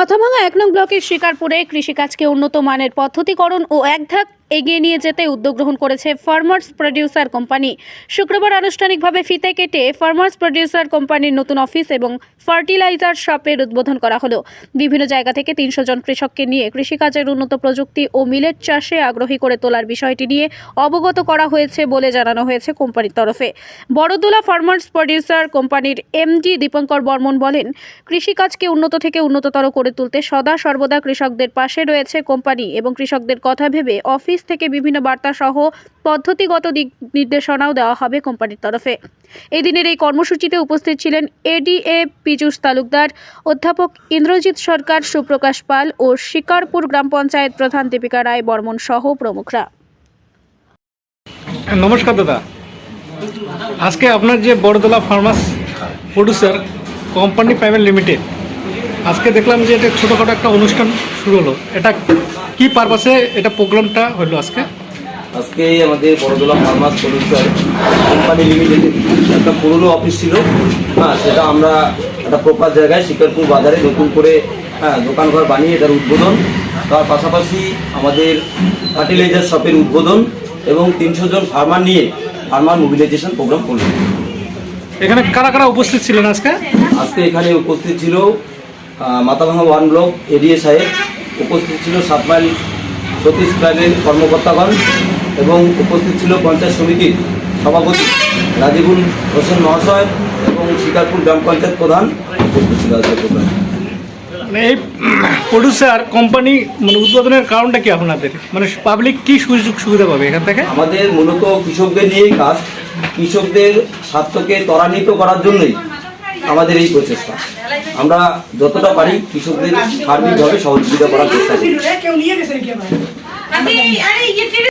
মাথাভাঙা এক নং ব্লকের শিকারপুরে কৃষিকাজকে উন্নত মানের পদ্ধতিকরণ ও এক ধাপ এগিয়ে নিয়ে যেতে উদ্যোগ গ্রহণ করেছে ফার্মার্স প্রডিউসার কোম্পানি। শুক্রবার আনুষ্ঠানিকভাবে ফিতে কেটে ফার্মার্স প্রডিউসার কোম্পানির নতুন অফিস এবং ফার্টিলাইজার শপের উদ্বোধন করা হলো। বিভিন্ন জায়গা থেকে তিনশো জন কৃষককে নিয়ে কৃষিকাজের উন্নত প্রযুক্তি ও মিলেট চাষে আগ্রহী করে তোলার বিষয়টি নিয়ে অবগত করা হয়েছে বলে জানানো হয়েছে কোম্পানির তরফে। বড়দোলা ফার্মার্স প্রডিউসার কোম্পানির এমডি দীপঙ্কর বর্মন বলেন, কৃষিকাজকে উন্নত থেকে উন্নততর করে তুলতে সদা সর্বদা কৃষকদের পাশে রয়েছে কোম্পানি এবং কৃষকদের কথা ভেবে অফিস থেকে বিভিন্ন বার্তা সহ পদ্ধতিগত দিক নির্দেশনাও দেওয়া হবে কোম্পানির তরফে। এদিনের এই কর্মসূচিতে উপস্থিত ছিলেন এডিএ পীযূষ তালুকদার, অধ্যাপক ইন্দ্রজিৎ সরকার, সুপ্রকাশ পাল ও শিকারপুর গ্রাম পঞ্চায়েত প্রধান দীপিকা রায় বর্মন সহ প্রমুখরা। নমস্কার দাদা। আজকে আপনার যে Baradola farmers producer company private limited, আজকে দেখলাম যে এটা ছোটোখাটো একটা অনুষ্ঠান শুরু হলো। এটা কি পারপাসে এটা প্রোগ্রামটা হলো আজকে? আজকে আমাদের Baradola farmers producer company limited একটা পুরনো অফিস ছিল। হ্যাঁ সেটা আমরা একটা প্রপার জায়গায় শিকারপুর বাজারে নতুন করে হ্যাঁ দোকানঘর বানিয়ে এটার উদ্বোধন। তার পাশাপাশি আমাদের ফার্টিলাইজার শপের উদ্বোধন এবং তিনশো জন ফার্মার নিয়ে ফার্মার মোবিলাইজেশন প্রোগ্রাম করল। এখানে কারা কারা উপস্থিত ছিলেন আজকে? আজকে এখানে উপস্থিত ছিল আহ, মাথাভাঙা ওয়ান ব্লক এডিএ সাহেব উপস্থিত ছিল সাত মাইল সতীশ ক্লাবের কর্মকর্তাগণ এবং উপস্থিত ছিল পঞ্চায়েত সমিতির সভাপতি রাজিবুল হোসেন মহাশয় এবং শিকারপুর গ্রাম পঞ্চায়েত প্রধান উপস্থিত ছিল মানে এই প্রডিউসার কোম্পানি মানে উদ্বোধনের কারণটা কি আপনাদের? মানে পাবলিক কি সুযোগ সুবিধা পাবে এখান থেকে? আমাদের মূলত কৃষকদের নিয়েই কাজ কৃষকদের স্বার্থকে ত্বরান্বিত করার জন্যই আমাদের এই প্রচেষ্টা। আমরা যতটা পারি কৃষকদের সার্বিকভাবে সহযোগিতা করার চেষ্টা করি।